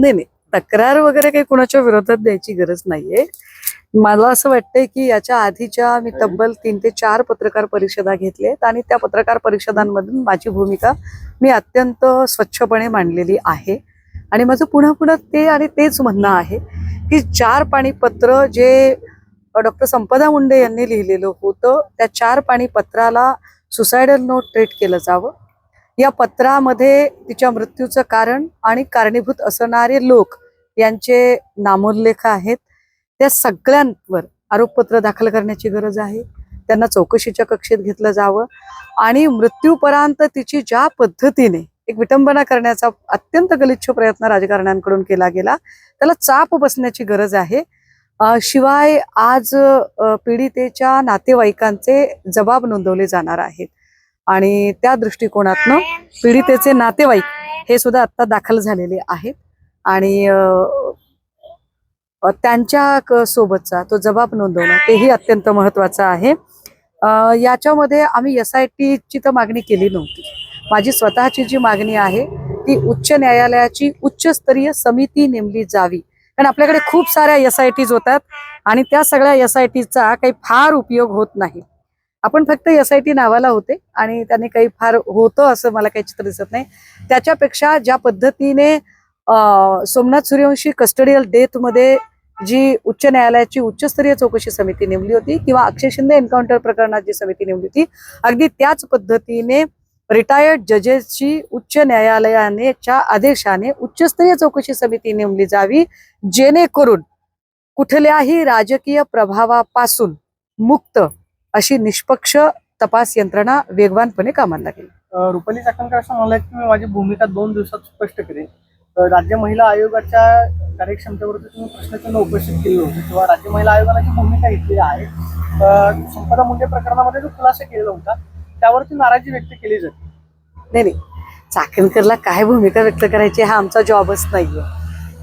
नाही नाही. तक्रार वगैरे काही कुणाच्या विरोधात द्यायची गरज नाहीये. मला असं वाटतंय की याच्या आधीच्या मी तब्बल तीन ते चार पत्रकार परिषदा घेतल्यात आणि त्या पत्रकार परिषदांमधून माझी भूमिका मी अत्यंत स्वच्छपणे मांडलेली आहे. आणि माझं पुन्हा पुन्हा ते आणि तेच म्हणणं आहे की चार पाणी पत्र जे डॉक्टर संपदा मुंडे यांनी लिहिलेलं होतं त्या चार पाणी पत्राला सुसायडल नोट ट्रीट केलं जावं. या पत्रामध्ये तिच्या मृत्यूचं कारण आणि कारणीभूत असणारे लोक यांचे नामोल्लेख आहेत. त्या सगळ्यांवर आरोपपत्र दाखल करण्याची गरज आहे. त्यांना चौकशीच्या कक्षेत घेतलं जावं. आणि मृत्यूपर्यंत तिची ज्या पद्धतीने एक विटंबना करण्याचा अत्यंत गलिच्छ प्रयत्न राजकारण्यांकडून केला गेला त्याला चाप बसण्याची गरज आहे. शिवाय आज पीडितेच्या नातेवाईकांचे जबाब नोंदवले जाणार आहेत. आणि त्या दृष्टिकोनातनं पीडितेचे नातेवाईक हे सुद्धा आता दाखल झालेले आहेत. आणि त्यांच्या क- सोबतचा तो जबाब नोंदवणं तेही अत्यंत महत्वाचं आहे. याच्यामध्ये आम्ही एस आय टीची तर मागणी केली नव्हती. माझी स्वतःची जी मागणी आहे ती उच्च न्यायालयाची उच्चस्तरीय समिती नेमली जावी. कारण आपल्याकडे खूप साऱ्या एस आय टीज होतात आणि त्या सगळ्या एस आय टीचा काही फार उपयोग होत नाही. आपण फक्त एस आय टी नावाला होते आणि त्याने काही फार होतं असं मला काही चित्र दिसत नाही. त्याच्यापेक्षा ज्या पद्धतीने सोमनाथ सूर्यवंशी कस्टडियल डेथमध्ये जी उच्च न्यायालयाची उच्चस्तरीय चौकशी समिती नेमली होती किंवा अक्षय शिंदे एन्काउंटर प्रकरणात जी समिती नेमली होती अगदी त्याच पद्धतीने रिटायर्ड जजेसची उच्च न्यायालयानेच्या आदेशाने उच्चस्तरीय चौकशी समिती नेमली जावी जेणेकरून कुठल्याही राजकीय प्रभावापासून मुक्त अशी निष्पक्ष तपास यंत्रणा वेगवानपणे कामाला लागेल रुपाली चाकणकर असं म्हणाले की मी माझी भूमिका दोन दिवसात स्पष्ट करेन. राज्य महिला आयोगाच्या कार्यक्षमतेवरती तुम्ही प्रश्नचिन्ह उपस्थित केले होते तेव्हा राज्य महिला आयोगाने जी भूमिका घेतलेली आहे संपदा मुंडे प्रकरणामध्ये जो खुलासा केलेला होता त्यावरती नाराजी व्यक्त केली जाते. नाही नाही. चाकणकरला काय भूमिका व्यक्त करायची हा आमचा जॉबच नाहीये.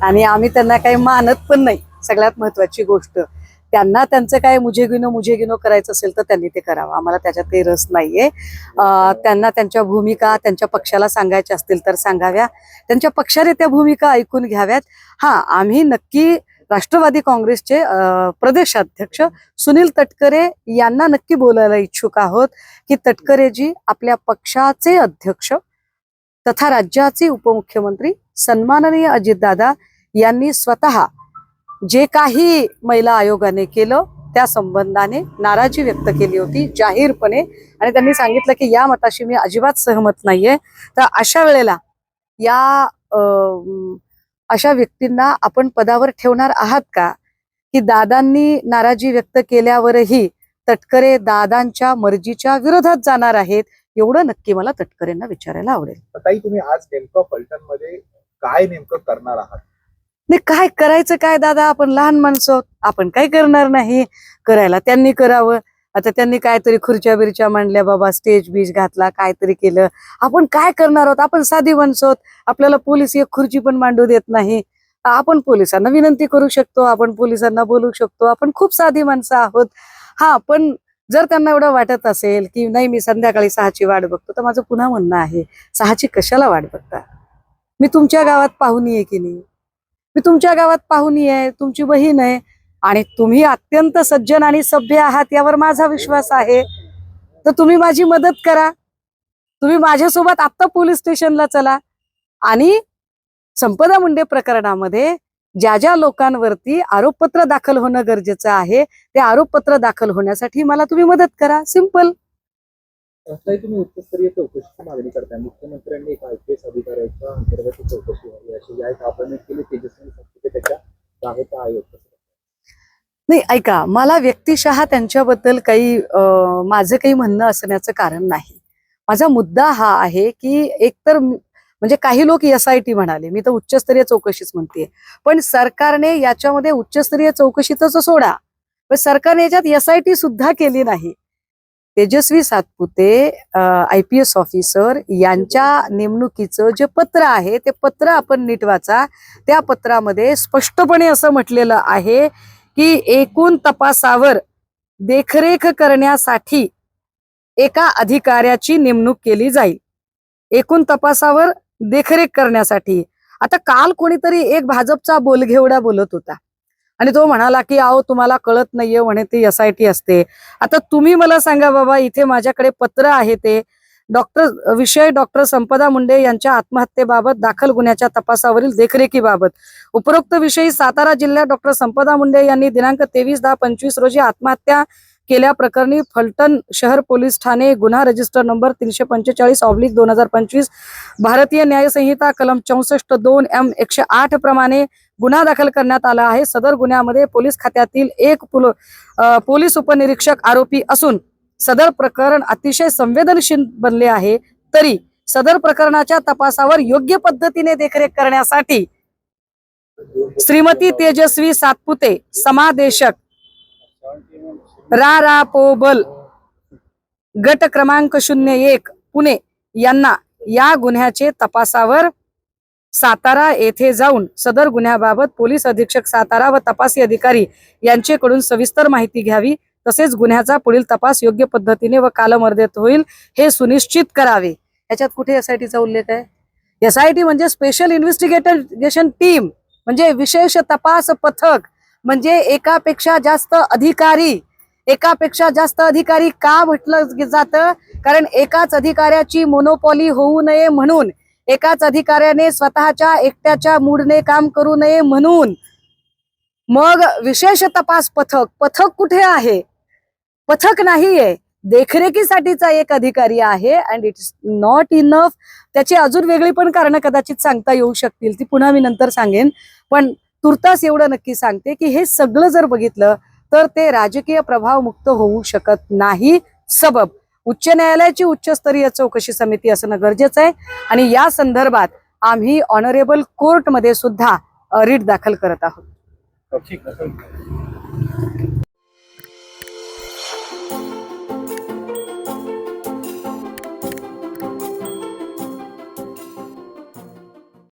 आणि आम्ही त्यांना काही मानत पण नाही. सगळ्यात महत्वाची गोष्ट त्यांना त्यांचं काय मुझे गिनो मुझे गिनो करायचं असेल तर त्यांनी ते करावं. आम्हाला त्याच्यात काही रस नाहीये. त्यांना त्यांच्या भूमिका त्यांच्या पक्षाला सांगायच्या असतील तर सांगाव्या. त्यांच्या पक्षाने त्या भूमिका ऐकून घ्याव्यात. हा आम्ही नक्की राष्ट्रवादी काँग्रेसचे प्रदेशाध्यक्ष सुनील तटकरे यांना नक्की बोलायला इच्छुक आहोत की तटकरेजी आपल्या पक्षाचे अध्यक्ष तथा राज्याचे उपमुख्यमंत्री सन्माननीय अजितदादा यांनी स्वतः जे काही महिला आयोगाने केलं त्या संबंधाने नाराजी व्यक्त केली होती जाहीरपणे. आणि त्यांनी सांगितलं की या मताशी मी अजिबात सहमत नाहीये. तर अशा वेळेला या अशा व्यक्तींना आपण पदावर ठेवणार आहात का? की दादांनी नाराजी व्यक्त केल्यावरही तटकरे दादांच्या मर्जीच्या विरोधात जाणार आहेत? एवढं नक्की मला तटकरेंना विचारायला आवडेल. ताई तुम्ही आज नेमकं फलटणमध्ये काय नेमकं करणार आहात? नाही काय करायचं काय दादा? आपण लहान माणसं आहोत. आपण काय करणार नाही? करायला त्यांनी करावं. आता त्यांनी काहीतरी खुर्च्या बिरच्या मांडल्या बाबा स्टेज बीज घातला काहीतरी केलं. आपण काय करणार आहोत? आपण साधी माणसं आहोत. आपल्याला पोलीस एक खुर्ची पण मांडू देत नाही. आपण पोलिसांना विनंती करू शकतो. आपण पोलिसांना बोलू शकतो. आपण खूप साधी माणसं आहोत. हा पण जर त्यांना एवढं वाटत असेल की नाही मी संध्याकाळी सहाची वाट बघतो तर माझं पुन्हा म्हणणं आहे सहाची कशाला वाट बघता? मी तुमच्या गावात पाहुणी आहे की नाही? मी तुमच्या गावात पाहुणी आहे तुमची बहीण आहे आणि तुम्ही अत्यंत सज्जन आणि सभ्य आहात यावर माझा विश्वास आहे. तर तुम्ही माझी मदत करा. तुम्ही माझ्यासोबत आत्ता पोलीस स्टेशनला चला आणि संपदा मुंडे प्रकरणामध्ये ज्या ज्या लोकांवरती आरोपपत्र दाखल होणं गरजेचं आहे ते आरोपपत्र दाखल होण्यासाठी मला तुम्ही मदत करा. सिंपल. ताई तुम्ही उच्चस्तरीय चौकशीची मागणी करताय. मुख्यमंत्र्यांनी एका आय पी एस अधिकाऱ्याच्या अंतर्गत चौकशी व्हावी अशी या एक अपॉइंटमेंट केली तेजस्वी सातपुते त्याच्या जागेचा आयोग नाही ऐका मला व्यक्तिशः त्यांच्याबद्दल काही माझं काही म्हणणं असण्याचं कारण नाही. माझा मुद्दा हा आहे की एकतर म्हणजे काही लोक एस आय टी म्हणाले मी तर उच्चस्तरीय चौकशीच म्हणते पण सरकारने याच्यामध्ये उच्चस्तरीय चौकशीच सोडा. पण सरकारने याच्यात एस आय टी सुद्धा केली नाही. Tejaswi Satpute I P S officer यांच्या नेमणुकीचं जे पत्र आहे ते पत्र आपण नीट वाचा. त्या पत्रामध्ये स्पष्टपणे असं म्हटलेलं आहे की एकूण तपासावर देखरेख करण्यासाठी एका अधिकाऱ्याची नेमणूक केली जाईल. एकूण तपासावर देखरेख करण्यासाठी. आता काल कोणीतरी एक भाजपचा बोलघेवडा बोलत होता. आणि तो म्हणाला की अहो तुम्हाला कळत नाहीये म्हणे ते एस आय टी असते. आता तुम्ही मला सांगा बाबा इथे माझ्याकडे पत्र आहे ते. डॉक्टर विषय डॉक्टर संपदा मुंडे यांच्या आत्महत्येबाबत दाखल गुन्ह्याच्या तपासावरील देखरेखीबाबत उपरोक्त विषयी सातारा जिल्ह्यात डॉक्टर संपदा मुंडे यांनी दिनांक तेवीस दहा पंचवीस रोजी आत्महत्या केल्या प्रकरणी फलटण शहर पोलीस ठाणे गुन्हा रजिस्टर नंबर तीनशे पंचेचाळीस ऑब्लिक दोन हजार पंचवीस भारतीय न्यायसंहिता कलम चौसष्ट दोन एम एकशे आठ प्रमाणे गुन्हा दाखल करण्यात आला आहे. सदर गुन्ह्यामध्ये पोलीस खात्यातील एक पुल- पोलीस उपनिरीक्षक आरोपी असून सदर प्रकरण अतिशय संवेदनशील बनले आहे. तरी सदर प्रकरणाच्या तपासावर योग्य पद्धतीने देखरेख करण्यासाठी श्रीमती तेजस्वी सातपुते समादेशक रा रा पोबल. गट क्रमांक शून्य एक पुणे. यांना या गुन्ह्याचे तपासावर सातारा येथे जाऊन सदर गुन्ह्याबाबत पोलीस अधीक्षक सातारा व तपासी अधिकारी यांचेकडून सविस्तर माहिती घ्यावी तसेच गुन्ह्याचा पुढील तपास योग्य पद्धतीने व कालमर्यादेत होईल हे सुनिश्चित करावे. याच्यात कुठे एसआयटीचा उल्लेख आहे? एसआयटी म्हणजे स्पेशल इन्व्हेस्टिगेशन टीम म्हणजे विशेष तपास पथक म्हणजे एकापेक्षा जास्त अधिकारी. एकापेक्षा जास्त अधिकारी का म्हटलं जातं? कारण एकाच अधिकाऱ्याची मोनोपॉली होऊ नये म्हणून एकाच अधिकाऱ्याने स्वतःच्या एकट्याच्या मूडने काम करू नये म्हणून. मग विशेष तपास पथक पथक कुठे आहे? पथक नाहीये. देखरेखीसाठीचा एक अधिकारी आहे अँड इट नॉट इनफ त्याची अजून वेगळी पण कारणं कदाचित सांगता येऊ शकतील. ती पुन्हा मी नंतर सांगेन. पण तुर्तास एवढं नक्की सांगते की हे सगळं जर बघितलं तर ते राजकीय प्रभाव मुक्त होऊ शकत नाही. सबब उच्च न्यायालयाची उच्चस्तरीय चौकशी समिती असणं गरजेचं आहे. आणि या संदर्भात आम्ही ऑनरेबल कोर्टमध्ये सुद्धा रिट दाखल करत आहोत. हो, ठीक आहे.